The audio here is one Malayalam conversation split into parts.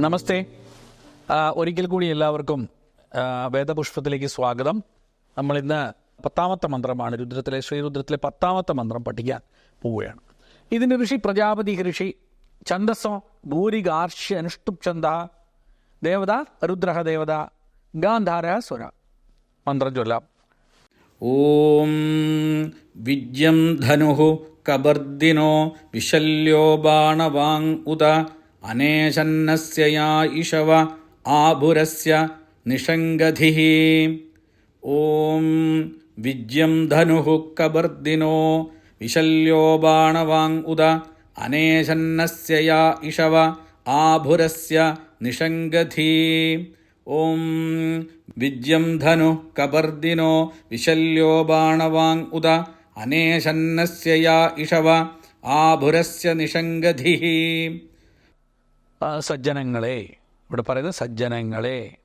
നമസ്തേ. ഒരിക്കൽ കൂടി എല്ലാവർക്കും വേദപുഷ്പത്തിലേക്ക് സ്വാഗതം. നമ്മൾ ഇന്ന് പത്താമത്തെ മന്ത്രമാണ്. രുദ്രത്തിലെ ശ്രീരുദ്രത്തിലെ പത്താമത്തെ മന്ത്രം പഠിക്കാൻ പോവുകയാണ്. ഇതിന് ഋഷി പ്രജാപതി ഋഷി ഛന്ദസ്സോ ഭൂരികാർഷ്യ അനുഷ്ടുപ് ചന്ദ ദേവത രുദ്രഹ ദേവത ഗാന്ധാര സ്വര. മന്ത്രം ചൊല്ലാം. ഓം വിജ്യം ധനു കബർദിനോ വിശല്യോ ബാണവാങ് ഉദ അനേശന്നസ്യ യാ ഇഷവ ആഭുരസ്യ നിഷംഗധിഃ. ഓം വിജ്യം ധനുഃ കബർദിനോ വിശല്യോ ബാണവാങ് ഉദ അനേശന്നസ്യ യാ ഇഷവ ആഭുരസ്യ നിഷംഗധീ. ഓം വിജ്യം ധനു കബർദിനോ വിശല്യോ ബാണവാങ് ഉദ അനേശന്നസ്യ യാ ഇഷവ ആഭുരസ്യ നിഷംഗധി. സജ്ജനങ്ങളെ. ഇവിടെ പറയുന്നത് സജ്ജനങ്ങളെ.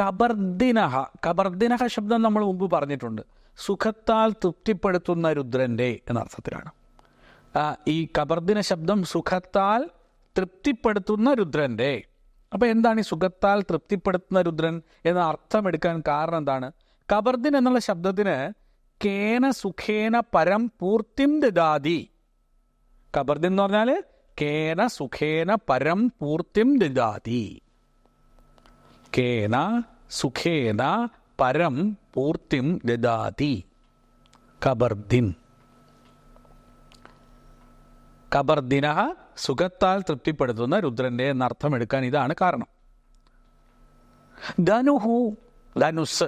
കബർദിനഹ. കബർദിനഹ ശബ്ദം നമ്മൾ മുമ്പ് പറഞ്ഞിട്ടുണ്ട്. സുഖത്താൽ തൃപ്തിപ്പെടുത്തുന്ന രുദ്രന്റെ എന്ന അർത്ഥത്തിലാണ് ഈ കബർദിന ശബ്ദം സുഖത്താൽ തൃപ്തിപ്പെടുത്തുന്ന രുദ്രന്റെ അപ്പോൾ എന്താണ് ഈ സുഖത്താൽ തൃപ്തിപ്പെടുത്തുന്ന രുദ്രൻ എന്ന അർത്ഥം എടുക്കാൻ കാരണം എന്താണ്? കബർദിൻ എന്നുള്ള ശബ്ദത്തിന് കേന സുഖേന പരം പൂർത്തിം ദാതി കബർദിൻ എന്ന് പറഞ്ഞാൽ കേന സുഖേന പരം പൂർത്തിം ദിദാതി. കേന സുഖേന പരം പൂർത്തിം ദിദാതി. കബർദിൻ. കബർദിന സുഖത്താൽ തൃപ്തിപ്പെടുത്തുന്ന രുദ്രന്റെ എന്നർത്ഥം എടുക്കാൻ ഇതാണ് കാരണം. ധനുഹു ധനുസ്.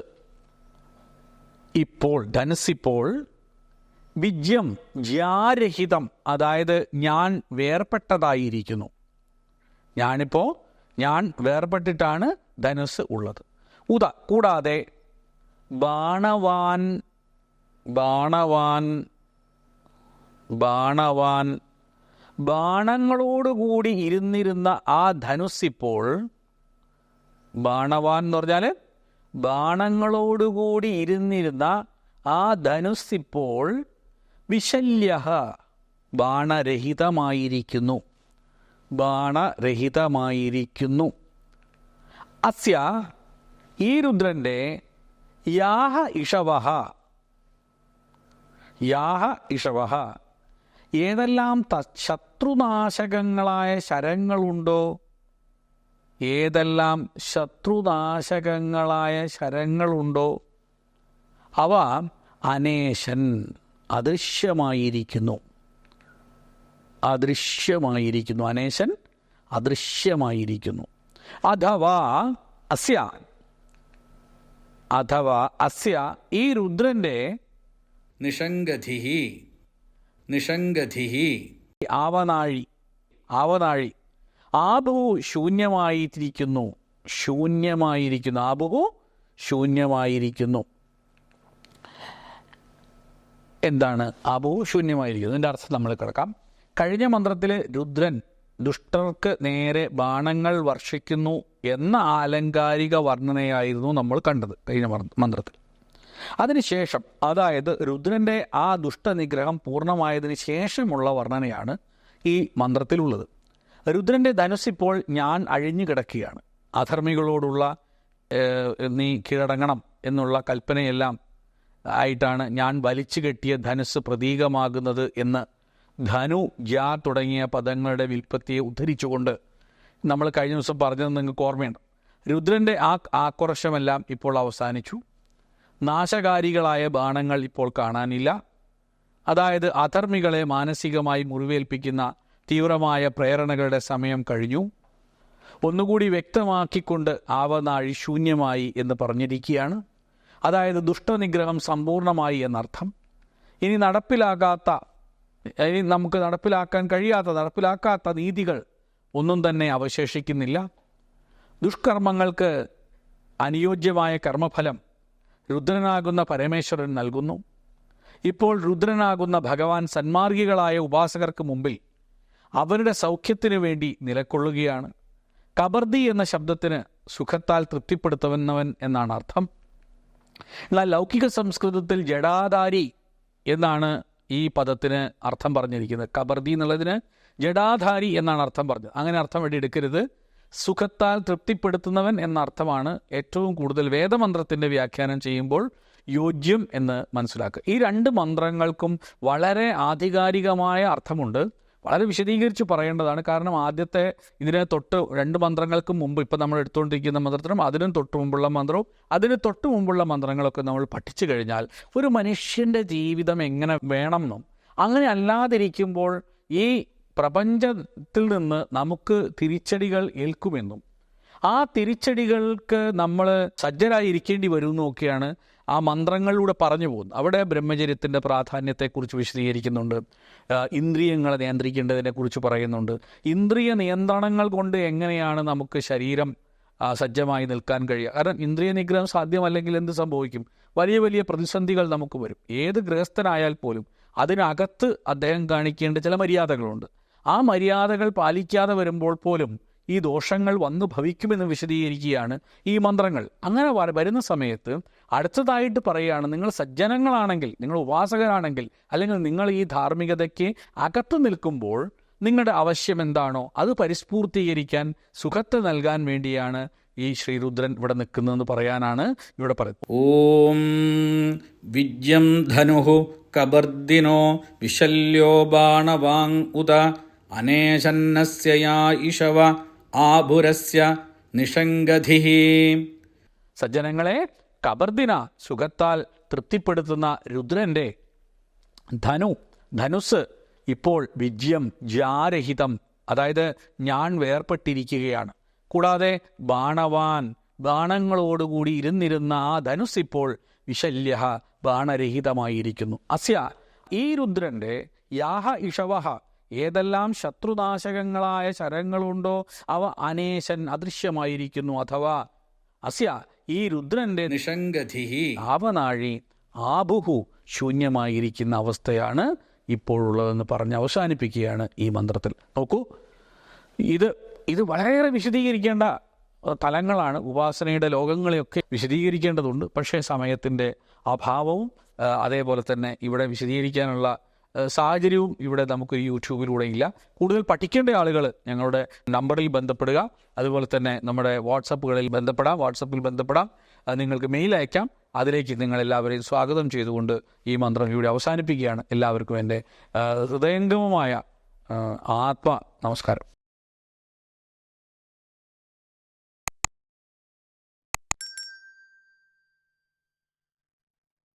ഇപ്പോൾ ധനുസ് ഇപ്പോൾ വിജ്യം ജ്യാരഹിതം അതായത് ഞാൻ വേർപെട്ടതായിരിക്കുന്നു ഞാനിപ്പോൾ ഞാൻ വേർപെട്ടിട്ടാണ് ധനുസ് ഉള്ളത്. ഉദ കൂടാതെ ബാണവാൻ ബാണവാൻ ബാണവാൻ ബാണങ്ങളോടുകൂടി ഇരുന്നിരുന്ന ആ ധനുസ് ഇപ്പോൾ ബാണവാൻ എന്ന് പറഞ്ഞാൽ ബാണങ്ങളോടുകൂടി ഇരുന്നിരുന്ന ആ ധനുസ് ഇപ്പോൾ വിശല്യ ബാണരഹിതമായിരിക്കുന്നു. ബാണരഹിതമായിരിക്കുന്നു. അസ്യ ഈ രുദ്രന്റെ യാഹ ഇഷവഹ. യാഹ ഇഷവഹ. ഏതെല്ലാം ത ശത്രുനാശകങ്ങളായ ശരങ്ങളുണ്ടോ? ഏതെല്ലാം ശത്രുനാശകങ്ങളായ ശരങ്ങളുണ്ടോ? അവ അനേശൻ. അദൃശ്യമായിരിക്കുന്നു. അദൃശ്യമായിരിക്കുന്നു. അനേശൻ അദൃശ്യമായിരിക്കുന്നു. അഥവാ അസ്യ. അഥവാ അസ്യ. ഈ രുദ്രന്റെ നിഷംഗതി നിഷംഗതി ആവനാഴി. ആവനാഴി. ആബുഹു ശൂന്യമായിരിക്കുന്നു ശൂന്യമായിരിക്കുന്നു. ആബുഹു ശൂന്യമായിരിക്കുന്നു. എന്താണ് അബോശൂന്യമായിരിക്കുന്നത് ശൂന്യമായിരിക്കുന്നു ഇതിന്റെ അർത്ഥം നമ്മൾ കിടക്കാം. കഴിഞ്ഞ മന്ത്രത്തിൽ രുദ്രൻ ദുഷ്ടർക്ക് നേരെ ബാണങ്ങൾ വർഷിക്കുന്നു എന്ന ആലങ്കാരിക വർണനയായിരുന്നു നമ്മൾ കണ്ടത് കഴിഞ്ഞ മന്ത്രത്തിൽ. അതിനുശേഷം അതായത് രുദ്രന്റെ ആ ദുഷ്ടനിഗ്രഹം പൂർണമായതിനു ശേഷമുള്ള വർണനയാണ് ഈ മന്ത്രത്തിലുള്ളത്. രുദ്രന്റെ ധനുസ് ഇപ്പോൾ ഞാൻ അഴിഞ്ഞു കിടക്കുകയാണ്. അധർമ്മികളോടുള്ള നീ കീഴടങ്ങണം എന്നുള്ള കൽപ്പനയെല്ലാം ആയിട്ടാണ് ഞാൻ വലിച്ചു കെട്ടിയ ധനുസ് പ്രതീകമാകുന്നത് എന്ന് ധനു ജാ തുടങ്ങിയ പദങ്ങളുടെ വിൽപ്പത്തിയെ ഉദ്ധരിച്ചുകൊണ്ട് നമ്മൾ കഴിഞ്ഞ ദിവസം പറഞ്ഞത് നിങ്ങൾക്ക് ഓർമ്മയുണ്ട്. രുദ്രന്റെ ആ ആക്രോശമെല്ലാം ഇപ്പോൾ അവസാനിച്ചു. നാശകാരികളായ ബാണങ്ങൾ ഇപ്പോൾ കാണാനില്ല. അതായത് അധർമ്മികളെ മാനസികമായി മുറിവേൽപ്പിക്കുന്ന തീവ്രമായ പ്രേരണകളുടെ സമയം കഴിഞ്ഞു. ഒന്നുകൂടി വ്യക്തമാക്കിക്കൊണ്ട് ആവനാഴി ശൂന്യമായി എന്ന് പറഞ്ഞിരിക്കുകയാണ്. അതായത് ദുഷ്ടനിഗ്രഹം സമ്പൂർണമായി എന്നർത്ഥം. ഇനി നടപ്പിലാകാത്ത ഇനി നമുക്ക് നടപ്പിലാക്കാൻ കഴിയാത്ത നടപ്പിലാക്കാത്ത നീതികൾ ഒന്നും തന്നെ അവശേഷിക്കുന്നില്ല. ദുഷ്കർമ്മങ്ങൾക്ക് അനുയോജ്യമായ കർമ്മഫലം രുദ്രനാകുന്ന പരമേശ്വരൻ നൽകുന്നു. ഇപ്പോൾ രുദ്രനാകുന്ന ഭഗവാൻ സന്മാർഗികളായ ഉപാസകർക്ക് മുമ്പിൽ അവരുടെ സൗഖ്യത്തിനു വേണ്ടി നിലക്കൊള്ളുകയാണ്. കബർദി എന്ന ശബ്ദത്തിന് സുഖത്താൽ തൃപ്തിപ്പെടുത്തുന്നവൻ എന്നാണ് അർത്ഥം. എന്നാൽ ലൗകിക സംസ്കൃതത്തിൽ ജഡാധാരി എന്നാണ് ഈ പദത്തിന് അർത്ഥം പറഞ്ഞിരിക്കുന്നത്. കബർദി എന്നുള്ളതിന് ജഡാധാരി എന്നാണ് അർത്ഥം പറഞ്ഞത്. അങ്ങനെ അർത്ഥം വേണ്ടി എടുക്കരുത്. സുഖത്താൽ തൃപ്തിപ്പെടുത്തുന്നവൻ എന്ന അർത്ഥമാണ് ഏറ്റവും കൂടുതൽ വേദമന്ത്രത്തിന്റെ വ്യാഖ്യാനം ചെയ്യുമ്പോൾ യോജ്യം എന്ന് മനസ്സിലാക്കുക. ഈ രണ്ട് മന്ത്രങ്ങൾക്കും വളരെ ആധികാരികമായ അർത്ഥമുണ്ട്. വളരെ വിശദീകരിച്ച് പറയേണ്ടതാണ്. കാരണം ആദ്യത്തെ ഇതിന് തൊട്ട് രണ്ട് മന്ത്രങ്ങൾക്ക് മുമ്പ് ഇപ്പം നമ്മൾ എടുത്തുകൊണ്ടിരിക്കുന്ന മന്ത്രത്തിനും അതിനും തൊട്ട് മുമ്പുള്ള മന്ത്രവും അതിന് തൊട്ട് മുമ്പുള്ള മന്ത്രങ്ങളൊക്കെ നമ്മൾ പഠിച്ചു കഴിഞ്ഞാൽ ഒരു മനുഷ്യന്റെ ജീവിതം എങ്ങനെ വേണമെന്നും അങ്ങനെ അല്ലാതിരിക്കുമ്പോൾ ഈ പ്രപഞ്ചത്തിൽ നിന്ന് നമുക്ക് തിരിച്ചടികൾ ഏൽക്കുമെന്നും ആ തിരിച്ചടികൾക്ക് നമ്മൾ സജ്ജരായിരിക്കേണ്ടി വരുമെന്നൊക്കെയാണ് ആ മന്ത്രങ്ങളിലൂടെ പറഞ്ഞു പോകും അവിടെ ബ്രഹ്മചര്യത്തിന്റെ പ്രാധാന്യത്തെക്കുറിച്ച് വിശദീകരിക്കുന്നുണ്ട്. ഇന്ദ്രിയങ്ങളെ നിയന്ത്രിക്കേണ്ടതിനെക്കുറിച്ച് പറയുന്നുണ്ട്. ഇന്ദ്രിയ നിയന്ത്രണങ്ങൾ കൊണ്ട് എങ്ങനെയാണ് നമുക്ക് ശരീരം സജ്ജമായി നിൽക്കാൻ കഴിയുക? കാരണം ഇന്ദ്രിയ നിഗ്രഹം സാധ്യമല്ലെങ്കിൽ എന്ത് സംഭവിക്കും? വലിയ വലിയ പ്രതിസന്ധികൾ നമുക്ക് വരും. ഏത് ഗൃഹസ്ഥനായാൽ പോലും അതിനകത്ത് അദ്ദേഹം കാണിക്കേണ്ട ചില മര്യാദകളുണ്ട്. ആ മര്യാദകൾ പാലിക്കാതെ വരുമ്പോൾ പോലും ഈ ദോഷങ്ങൾ വന്നു ഭവിക്കുമെന്ന് വിശദീകരിക്കുകയാണ് ഈ മന്ത്രങ്ങൾ. അങ്ങനെ വര- വരുന്ന സമയത്ത് അടുത്തതായിട്ട് പറയുകയാണ് നിങ്ങൾ സജ്ജനങ്ങളാണെങ്കിൽ നിങ്ങൾ ഉപാസകരാണെങ്കിൽ അല്ലെങ്കിൽ നിങ്ങൾ ഈ ധാർമ്മികതയ്ക്ക് അകത്തു നിൽക്കുമ്പോൾ നിങ്ങളുടെ ആവശ്യം എന്താണോ അത് പരിസ്ഫൂർത്തീകരിക്കാൻ സുഖത്ത് നൽകാൻ വേണ്ടിയാണ് ഈ ശ്രീരുദ്രൻ ഇവിടെ നിൽക്കുന്നതെന്ന് പറയാനാണ് ഇവിടെ പറയുന്നത്. ഓം വിജ്യം ധനുഹു കബർദിനോ വിശല്യോ ബാണവാങ് ഉദ അനേശന്നസ്യ ഇഷവ ആഭുരസ്യ നിഷങ്കധി സജ്ജനങ്ങളെ കബർദിന സുഖത്താൽ തൃപ്തിപ്പെടുത്തുന്ന രുദ്രന്റെ ധനു ധനുസ് ഇപ്പോൾ വിജയം ജാരഹിതം അതായത് ഞാൻ വേർപെട്ടിരിക്കുകയാണ്. കൂടാതെ ബാണവാൻ ബാണങ്ങളോടുകൂടി ഇരുന്നിരുന്ന ആ ധനുസ് ഇപ്പോൾ വിശല്യ ബാണരഹിതമായിരിക്കുന്നു. അസ്യ ഈ രുദ്രന്റെ യാഹ ഇഷവഹ ഏതെല്ലാം ശത്രുനാശകങ്ങളായ ശരങ്ങളുണ്ടോ അവ അനേശൻ അദൃശ്യമായിരിക്കുന്നു അഥവാ അസ്യ ഈ രുദ്രന്റെ നിഷംഗധി ആവനാഴി ആബുഹു ശൂന്യമായിരിക്കുന്ന അവസ്ഥയാണ് ഇപ്പോഴുള്ളതെന്ന് പറഞ്ഞ് അവസാനിപ്പിക്കുകയാണ് ഈ മന്ത്രത്തിൽ. നോക്കൂ ഇത് ഇത് വളരെയേറെ വിശദീകരിക്കേണ്ട തലങ്ങളാണ്. ഉപാസനയുടെ ലോകങ്ങളെയൊക്കെ വിശദീകരിക്കേണ്ടതുണ്ട്. പക്ഷേ സമയത്തിന്റെ അഭാവവും അതേപോലെ തന്നെ ഇവിടെ വിശദീകരിക്കാനുള്ള സാഹചര്യവും ഇവിടെ നമുക്ക് യൂട്യൂബിലൂടെ ഇല്ല. കൂടുതൽ പഠിക്കേണ്ട ആളുകൾ ഞങ്ങളുടെ നമ്പറിൽ ബന്ധപ്പെടുക. അതുപോലെ തന്നെ നമ്മുടെ വാട്സപ്പുകളിൽ ബന്ധപ്പെടാം. വാട്സപ്പിൽ ബന്ധപ്പെടാം. നിങ്ങൾക്ക് മെയിൽ അയക്കാം. അതിലേക്ക് നിങ്ങളെല്ലാവരെയും സ്വാഗതം ചെയ്തുകൊണ്ട് ഈ മന്ത്രം ഇവിടെ അവസാനിപ്പിക്കുകയാണ്. എല്ലാവർക്കും എന്റെ ഹൃദയംഗമമായ ആത്മ നമസ്കാരം.